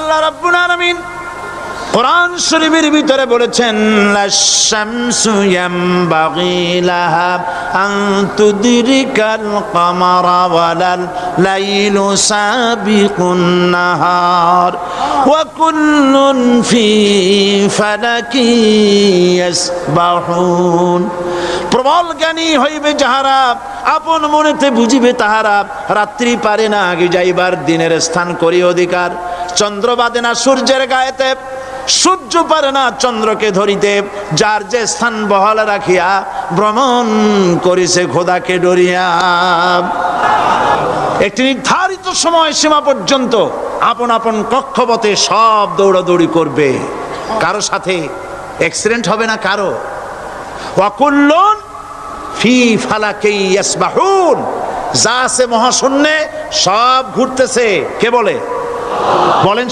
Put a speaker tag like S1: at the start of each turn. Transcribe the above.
S1: আল্লাহ রাব্বুল আলামিন কোরআন শরীফের ভিতরে বলেছেন লাশামসু ইয়ামবাগি লাহা আন তুদরিকাল কামারা ওয়ালাল লাইলু সাবিকুন নাহার ওয়া কুল্লুন ফি ফালাকি ইয়াসবাহুন। প্রবল জ্ঞানী হইবে যাহারা, আপন মনেতে বুঝিবে তাহারা, রাত্রি পারে না আগে যাইবার দিনের স্থান করি অধিকার। চন্দ্র বাদে না সূর্যের গায়েতে, সূর্য পারে না চন্দ্রকে ধরিতে। যার যে স্থান বহাল রাখিয়া, ভ্রমণ করিছে খোদাকে ডরিয়া। একটি নির্ধারিত সময় সীমা পর্যন্ত আপন আপন কক্ষপথে সব দৌড়াদৌড়ি করবে। কারও সাথে অ্যাক্সিডেন্ট হবে না, কারও। ওয়াকুল্লুন ফি যা আছে মহাশূন্যে সব ঘুরতেছে। কে বলে? বলেন